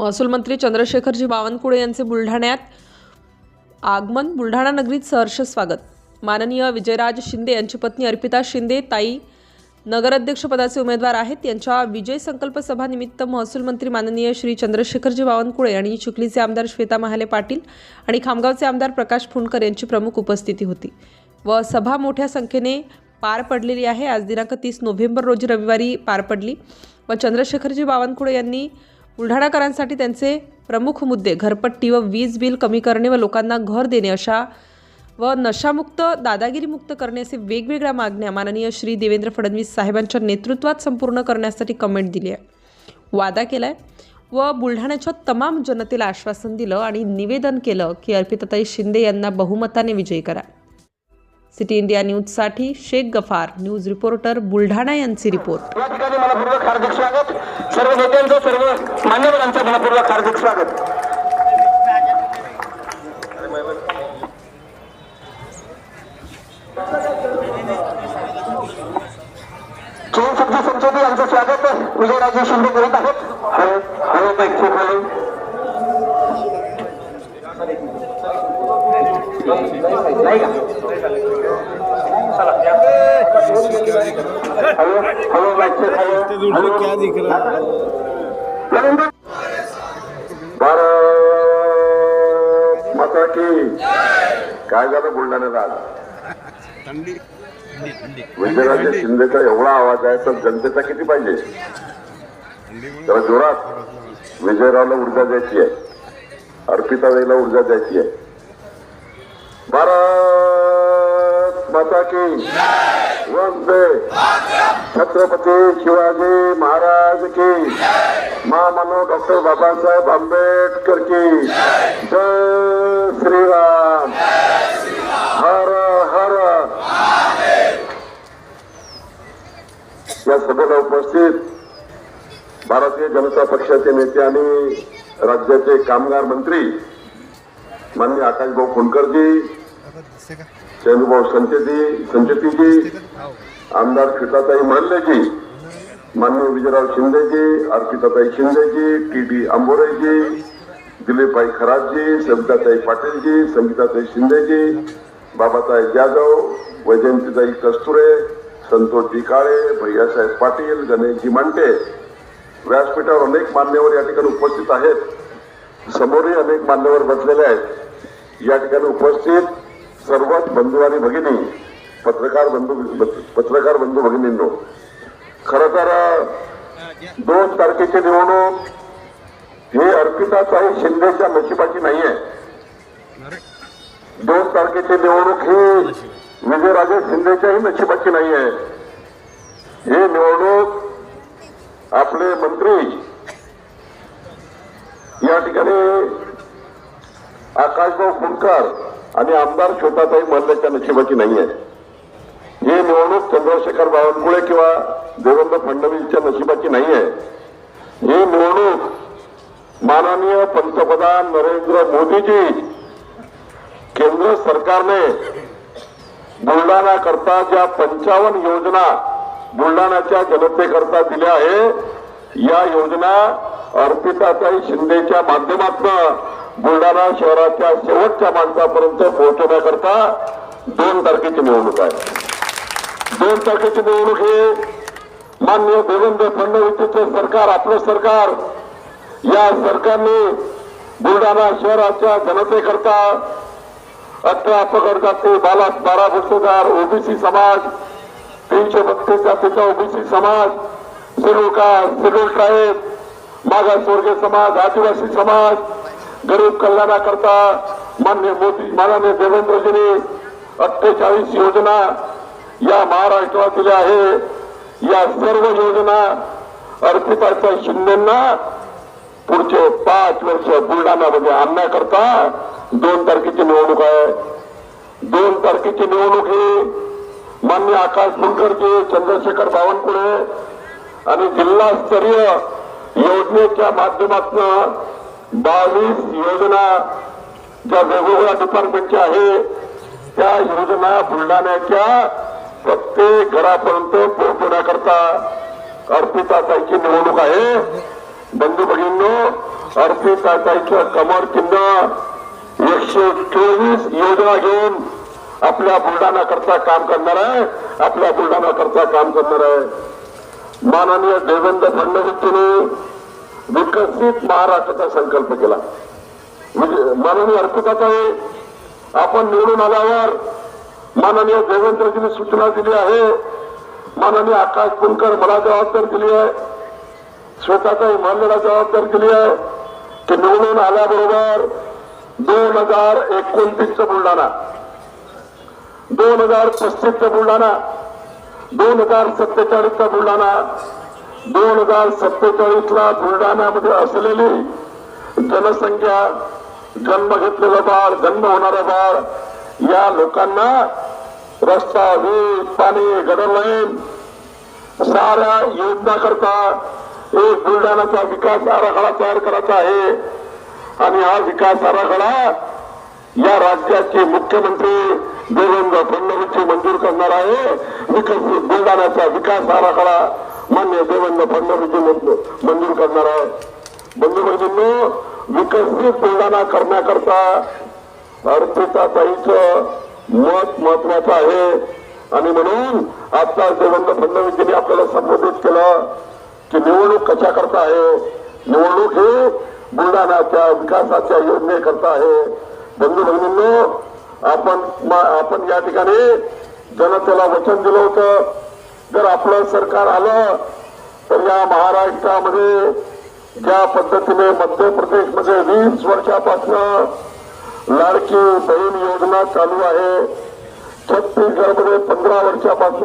महसूल मंत्री चंद्रशेखरजी बावनकुळे यांचे बुलढाण्यात आगमन. बुलढाणा नगरीत सहर्ष स्वागत. माननीय विजयराज शिंदे यांची पत्नी अर्पिता शिंदे ताई नगराध्यक्षपदाचे उमेदवार आहेत. यांच्या विजय संकल्प सभानिमित्त महसूल मंत्री माननीय श्री चंद्रशेखरजी बावनकुळे आणि चिखलीचे आमदार श्वेता महाले पाटील आणि खामगावचे आमदार प्रकाश फुंडकर यांची प्रमुख उपस्थिती होती. व सभा मोठ्या संख्येने पार पडलेली आहे. आज दिनांक तीस नोव्हेंबर रोजी रविवारी पार पडली व चंद्रशेखरजी बावनकुळे यांनी बुलढाणाकरांसाठी त्यांचे प्रमुख मुद्दे घरपट्टी व वीज बिल कमी करणे व लोकांना घर देणे अशा व नशामुक्त दादागिरीमुक्त करणे असे वेगवेगळ्या मागण्या माननीय श्री देवेंद्र फडणवीस साहेबांच्या नेतृत्वात संपूर्ण करण्यासाठी कमेंट दिली आहे. वादा केला आहे व बुलढाण्याच्या तमाम जनतेला आश्वासन दिलं आणि निवेदन केलं की अर्पिताताई शिंदे यांना बहुमताने विजयी करा. सिटी इंडिया न्यूजसाठी शेख गफार न्यूज रिपोर्टर बुलढाणा यांचे रिपोर्ट. या ठिकाणी मनपूर्वक हार्दिक स्वागत. सर्व नेत्यांचं सर्व मान्यवरांचं मनपूर्वक हार्दिक स्वागत. चीन सब्जी संसदी यांचं स्वागत विजयराजे शिंदे करत आहेत. हॅलो हॅलो खूप हॅलो नाही का? क्या दिख रहा भारत माता की काय झालं बुलढाण्याला आज ठंडी विजयराजे शिंदेचा एवढा आवाज आहे तर जनतेचा किती पाहिजे त्याला जोरात विजयरावला ऊर्जा द्यायची आहे अर्पिताबाईला ऊर्जा द्यायची आहे भारत माता की वंदे. छत्रपती शिवाजी महाराज की. महामानव डॉक्टर बाबासाहेब आंबेडकर की. जय श्रीराम. हर हर. या सभेला उपस्थित भारतीय जनता पक्षाचे नेते आणि राज्याचे कामगार मंत्री माननीय आकाशभाऊ खोनकरजी चंद्रभाऊ संचेती संचेतीजी आमदार श्वेताताई मानलेजी माननीय विजयराव शिंदेजी अर्पिताताई शिंदेजी टी डी आंबोरेजी दिलीपभाई खरातजी सविताताई पाटीलजी संगीताताई शिंदेजी बाबाताई जाधव वैजयंतीताई कस्तुरे संतोषजी काळे भैयासाहेब पाटील गणेशजी मांटे व्यासपीठावर अनेक मान्यवर या ठिकाणी उपस्थित आहेत. समोरही अनेक मान्यवर बसलेले आहेत. या ठिकाणी उपस्थित सर्वच बंधू आणि भगिनी पत्रकार बंधू पत्रकार बंधू भगिनींनो खर तर दोन तारखेची निवडणूक ही अर्पिताताई शिंदेच्या नशिबाची नाही आहे दोन तारखेची निवडणूक ही विजयराजे शिंदेच्याही नशिबाची नाही आहे ही निवडणूक आपले मंत्री या ठिकाणी आकाशभाऊ फुंडकर आणि आमदार छोटाताई मल्ल्याच्या नशिबाची नाही आहे. ही निवडणूक चंद्रशेखर बावनकुळे किंवा देवेंद्र फडणवीसच्या नशिबाची नाही आहे. ही निवडणूक माननीय पंतप्रधान नरेंद्र मोदीजी केंद्र सरकारने बुलढाणा करता ज्या पंचावन्न योजना बुलढाण्याच्या जनतेकरता दिल्या आहे या योजना अर्पिताताई शिंदेच्या माध्यमातून बुलढाणा शहराच्या शेवटच्या माणसापर्यंत पोहोचवण्याकरता दोन तारखेची निवडणूक आहे. दोन तारखेची निवडणूक हे मान्य देवेंद्र फडणवीसचे सरकार आपलं सरकार. या सरकारने बुलढाणा शहराच्या जनतेकरता अठरा पगड जाते बाला बारा बक्षीदार ओबीसी समाज तीनशे बत्तीस जातीचा ओबीसी समाज शेड्यूल कास्ट शेड्यूल ट्राईब मागासवर्गीय समाज आदिवासी समाज गरीब कल्याणाकरता मान्य मोदी माननीय देवेंद्रजींनी अठ्ठेचाळीस योजना या महाराष्ट्रात दिल्या आहे. या सर्व योजना अर्पिताच्या शिंदेना पुढचे पाच वर्ष बुलढाण्यामध्ये आणण्याकरता दोन तारखेची निवडणूक आहे. दोन तारखेची निवडणूक ही मान्य आकाश फुंकरजी चंद्रशेखर बावनकुळे आणि जिल्हास्तरीय योजनेच्या माध्यमातून बावीस योजना ज्या वेगवेगळ्या डिपार्टमेंटच्या आहे त्या योजना बुलढाण्याच्या प्रत्येक घरापर्यंत पोहोचवण्याकरता अर्पिताताईची निवडणूक आहे. बंधू भगिनींनो अर्पिताताईचं कमर चिन्ह एकशे चोवीस योजना घेऊन आपल्या बुलढाण्याकरता काम करणार आहे. आपल्या बुलढाणाकरता काम करणार आहे. माननीय देवेंद्र फडणवीस विकसित महाराष्ट्राचा संकल्प केला. म्हणजे माननीय अर्पिताचा आपण निवडून आल्यावर माननीय देवेंद्रजीने सूचना दिली आहे. माननीय आकाश कुंकर मला जबाबदार दिली आहे. स्वतःचा मानलेला जबाबदार दिली आहे की निवडून आल्याबरोबर दोन हजार एकोणतीसचा बुलढाणा दोन हजार पस्तीसचा बुलढाणा दोन हजार सत्तेचाळीसचा बुलढाणा दोन हजार सत्तेचाळीसला बुलढाण्यामध्ये असलेली जनसंख्या जन्म घेतलेलं बाळ जन्म होणारं बाळ या लोकांना रस्ता वीज पाणी गटर लाईन साऱ्या योजना करता एक बुलढाण्याचा विकास आराखडा तयार करायचा आहे. आणि हा विकास आराखडा या राज्याचे मुख्यमंत्री देवेंद्र फडणवीस मंजूर करणार आहे. विकसित बुलढाण्याचा विकास आराखडा मान्य देवेंद्र फडणवीसजी मंजूर मंजूर करणार आहे. बंधू विकसित बुलढाणा करण्याकरता अर्पिताताईचं मत महत्वाचं आहे. आणि म्हणून आता देवेंद्र फडणवीसजींनी आपल्याला संबोधित केलं की निवडणूक कशा करता आहे? निवडणूक ही बुलढाण्याच्या विकासाच्या योजनेकरता आहे. बंधू भगिनींनो आपण आपण या ठिकाणी जनतेला वचन दिलं होतं. जर आपलं सरकार आलं तर या महाराष्ट्रामध्ये ज्या पद्धतीने मध्य प्रदेशमध्ये वीस वर्षापासून लाडकी बहीण योजना चालू आहे छत्तीसगडमध्ये पंधरा वर्षापासून